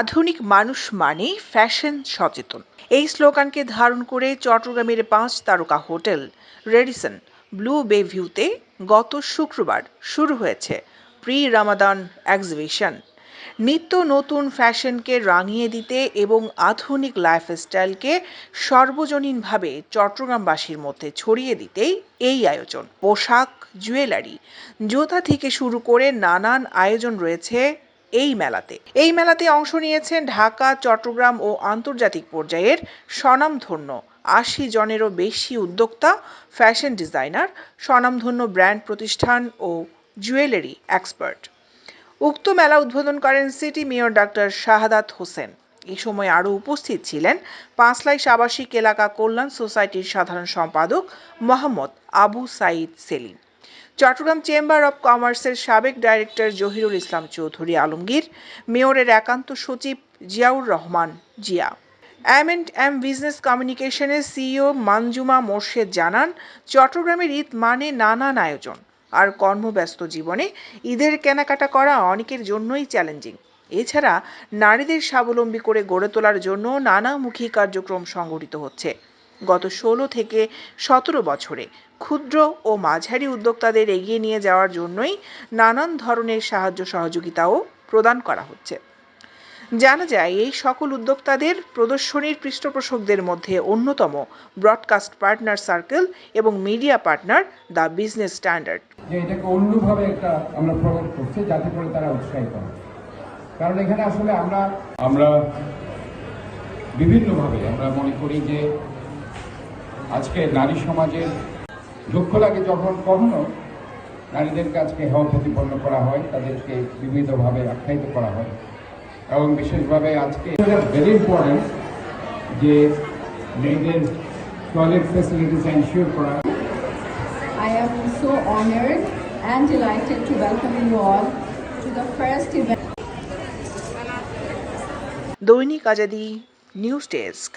আধুনিক মানুষ মানে ফ্যাশন সচেতন। এই স্লোগানকে ধারণ করে চট্টগ্রামের পাঁচ তারকা হোটেল রেডিসন ব্লু বে ভিউতে গত শুক্রবার শুরু হয়েছে প্রি রামাদান এক্সিবিশন নিত্য নতুন ফ্যাশনকে রাঙিয়ে দিতে এবং আধুনিক লাইফস্টাইলকে সর্বজনীনভাবে চট্টগ্রামবাসীর মধ্যে ছড়িয়ে দিতেই এই আয়োজন। পোশাক, জুয়েলারি, জুতা থেকে শুরু করে নানান আয়োজন রয়েছে এই মেলাতে। এই মেলাতে অংশ নিয়েছেন ঢাকা, চট্টগ্রাম ও আন্তর্জাতিক পর্যায়ের স্বনামধন্য আশি জনেরও বেশি উদ্যোক্তা, ফ্যাশন ডিজাইনার, স্বনামধন্য ব্র্যান্ড প্রতিষ্ঠান ও জুয়েলারি এক্সপার্ট। উক্ত মেলা উদ্বোধন করেন city mayor doctor Shahadat Hossain. এই সময় আরও উপস্থিত ছিলেন পাঁচলাইশ আবাসিক এলাকা কল্যাণ সোসাইটির সাধারণ সম্পাদক মোহাম্মদ আবু সাইদ সেলিম, চট্টগ্রাম চেম্বার অব কমার্সের সাবেক ডাইরেক্টর জহিরুল ইসলাম চৌধুরী আলমগীর, মেয়রের একান্ত সচিব Ziaur Rahman Zia. M and M business কমিউনিকেশনের সিইও মানজুমা মোর্শেদ জানান, চট্টগ্রামের ঈদ মানে নানান আয়োজন। আর কর্মব্যস্ত জীবনে ঈদের কেনাকাটা করা অনেকের জন্যই চ্যালেঞ্জিং। এছাড়া নারীদের স্বাবলম্বী করে গড়ে তোলার জন্য নানামুখী কার্যক্রম সংগঠিত হচ্ছে। গত ষোলো থেকে সতেরো বছরে ক্ষুদ্র ও মাঝারি উদ্যোক্তাদের এগিয়ে নিয়ে যাওয়ার জন্যই নানান ধরনের সাহায্য সহযোগিতাও প্রদান করা হচ্ছে। জানা যায়, এই সকল উদ্যোক্তাদের প্রদর্শনীর পৃষ্ঠপোষকদের মধ্যে অন্যতম ব্রডকাস্ট পার্টনার সার্কেল এবং media partner the Business Standard. যে এটাকে অন্যভাবে একটা আমরা প্রমোট করছি, যাতে করে তারা উৎসাহিত হয়। কারণ এখানে আসলে আমরা আমরা বিভিন্নভাবে আমরা মনে করি যে আজকে নারী সমাজের দুঃখ লাগে যখন কখনো নারীদেরকে আজকে হেয় প্রতিপন্ন করা হয়, তাদেরকে বিভিন্নভাবে আখ্যায়িত করা হয়। এবং বিশেষভাবে আজকে ভেরি ইম্পর্টেন্ট যে মেয়েদের টয়লেট ফ্যাসিলিটিস এনশিওর করা I am so honored and delighted to welcome you all to the first event. দৈনিক আজাদি নিউজ ডেস্ক